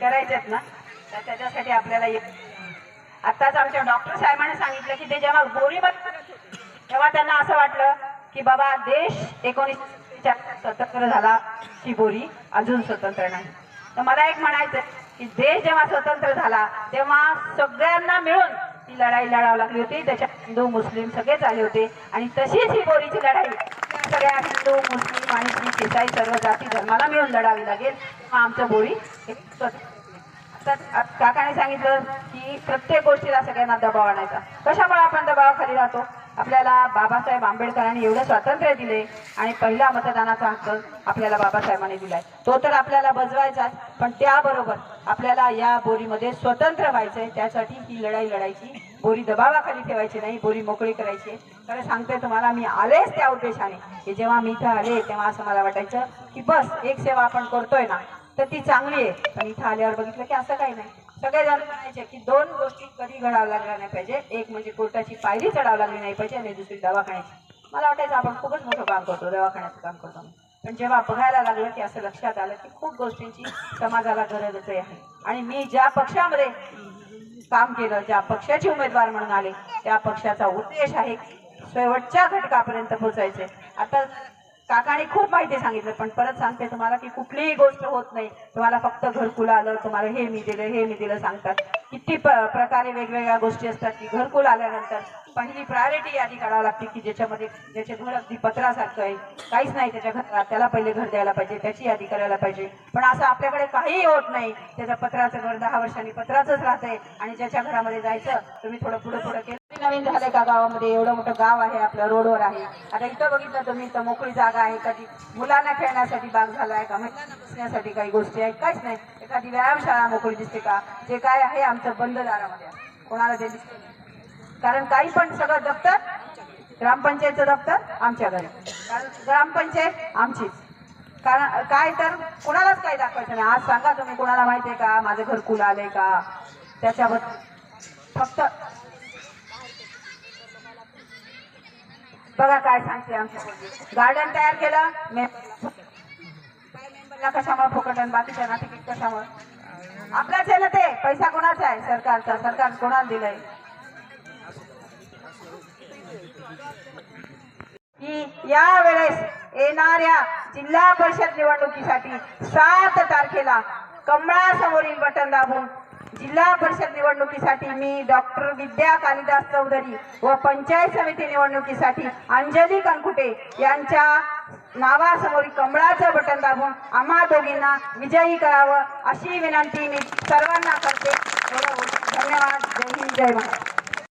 करायचेत ना तर त्याच्यासाठी आपल्याला आत्ताच आमच्या डॉक्टर साहेबांनी सांगितलं की ते जेव्हा गोळी बंद तेव्हा त्यांना असं वाटलं की बाबा देश एकोणीसशे स्वतंत्र झाला की बोरी अजून स्वतंत्र नाही. तर मला एक म्हणायचं की देश जेव्हा स्वतंत्र झाला तेव्हा सगळ्यांना मिळून ती लढाई लढावी लागली होती. त्याच्यात हिंदू मुस्लिम सगळेच आले होते. आणि तशीच ही बोरीची लढाई सगळ्या हिंदू मुस्लिम आणि शीख इसाई सर्व जाती धर्माला मिळून लढावी लागेल. तेव्हा आमचं बोरी. हे काकाने सांगितलं? की प्रत्येक गोष्टीला सगळ्यांना दबाव आणायचा. कशामुळे आपण दबावाखाली राहतो? आपल्याला बाबासाहेब आंबेडकरांनी एवढं स्वातंत्र्य दिले आणि पहिला मतदानाचा हक्क आपल्याला बाबासाहेबांनी दिलाय. तो तर आपल्याला बजवायचाच पण त्याबरोबर आपल्याला या बोरीमध्ये स्वतंत्र व्हायचंय. त्यासाठी ही लढाई लढायची बोरी दबावाखाली ठेवायची नाही बोरी मोकळी करायची. खरं सांगते तुम्हाला मी आलेच त्या उद्देशाने की जेव्हा मी इथं आले तेव्हा असं मला वाटायचं की बस एक सेवा आपण करतोय ना तर ती चांगली आहे. पण इथं आल्यावर बघितलं की असं काही नाही. सगळेजण म्हणायचे की दोन गोष्टी कधी घडावं लागल्या नाही पाहिजे. एक म्हणजे कोर्टाची पायरी चढावं लागली नाही पाहिजे आणि दुसरी दवाखान्याची. मला वाटायचं आपण खूपच मोठं काम करतो दवाखान्याचं काम करतो पण जेव्हा बघायला लागलं की असं लक्षात आलं की खूप गोष्टींची समाजाला गरजच आहे. आणि मी ज्या पक्षामध्ये काम केलं ज्या पक्षाचे उमेदवार म्हणून आले त्या पक्षाचा उद्देश आहे शेवटच्या घटकापर्यंत पोहोचायचे. आता काकाने खूप माहिती सांगितलं पण परत सांगते तुम्हाला की कुठलीही गोष्ट होत नाही. तुम्हाला फक्त घरकुल आलं तुम्हाला हे मी दिलं हे मी दिलं सांगतात. किती प- प्रकारे वेगवेगळ्या गोष्टी असतात की घरकुल आल्यानंतर पहिली प्रायोरिटी यादी काढावी लागते की ज्याच्यामध्ये ज्याचे घर अगदी पत्रासारखं आहे. काहीच नाही त्याच्या घरात. त्याला पहिले घर द्यायला पाहिजे त्याची यादी करायला पाहिजे. पण असं आपल्याकडे काहीही होत नाही. त्याच्या पत्राचं घर दहा वर्षांनी पत्राचंच राहतंय आणि ज्याच्या घरामध्ये जायचं तुम्ही थोडं पुढं पुढं केलं नवीन झालंय का गावामध्ये? एवढं मोठं गाव आहे आपल्या रोडवर आहे. आता इथं बघितलं तुम्ही इथं मोकळी जागा आहे. कधी मुलांना खेळण्यासाठी बाग आहे का? महिलांना बसण्यासाठी काही गोष्टी आहेत? काहीच नाही. एखादी व्यायामशाळा मोकळी दिसते का? जे काय आहे आमचं बंद दारामध्ये कोणाला ते दिसते नाही. कारण काही पण सगळं दप्तर ग्रामपंचायतचं दप्तर आमच्या घरी. कारण ग्रामपंचायत आमचीच कारण काय तर कोणालाच काही दाखवायचं नाही. आज सांगा तुम्ही कोणाला माहिती आहे का? माझं घर कुल आलंय का? त्याच्याबद्दल. फक्त बघा काय सांगते आमच्या गार्डन तयार केलं मेंबरला कशामुळे फुकट आणि बाकीच्या तिकीट कशामुळे? आपलाच आहे ना ते पैसा कोणाचा आहे? सरकारचा. सरकार कोणाला दिलंय? की या वेळेस येणाऱ्या जिल्हा परिषद निवडणुकीसाठी सात तारखेला कमळासमोरील बटन दाबून जिल्हा परिषद निवडणुकीसाठी मी डॉक्टर विद्या कालिदास चौधरी व पंचायत समिती निवडणुकीसाठी अंजली कनकुटे यांच्या नावासमोर कमळाचं बटन दाबून आम्हा दोघींना विजयी करावं अशी विनंती मी सर्वांना करते. धन्यवाद. जय हिंद जय महाराज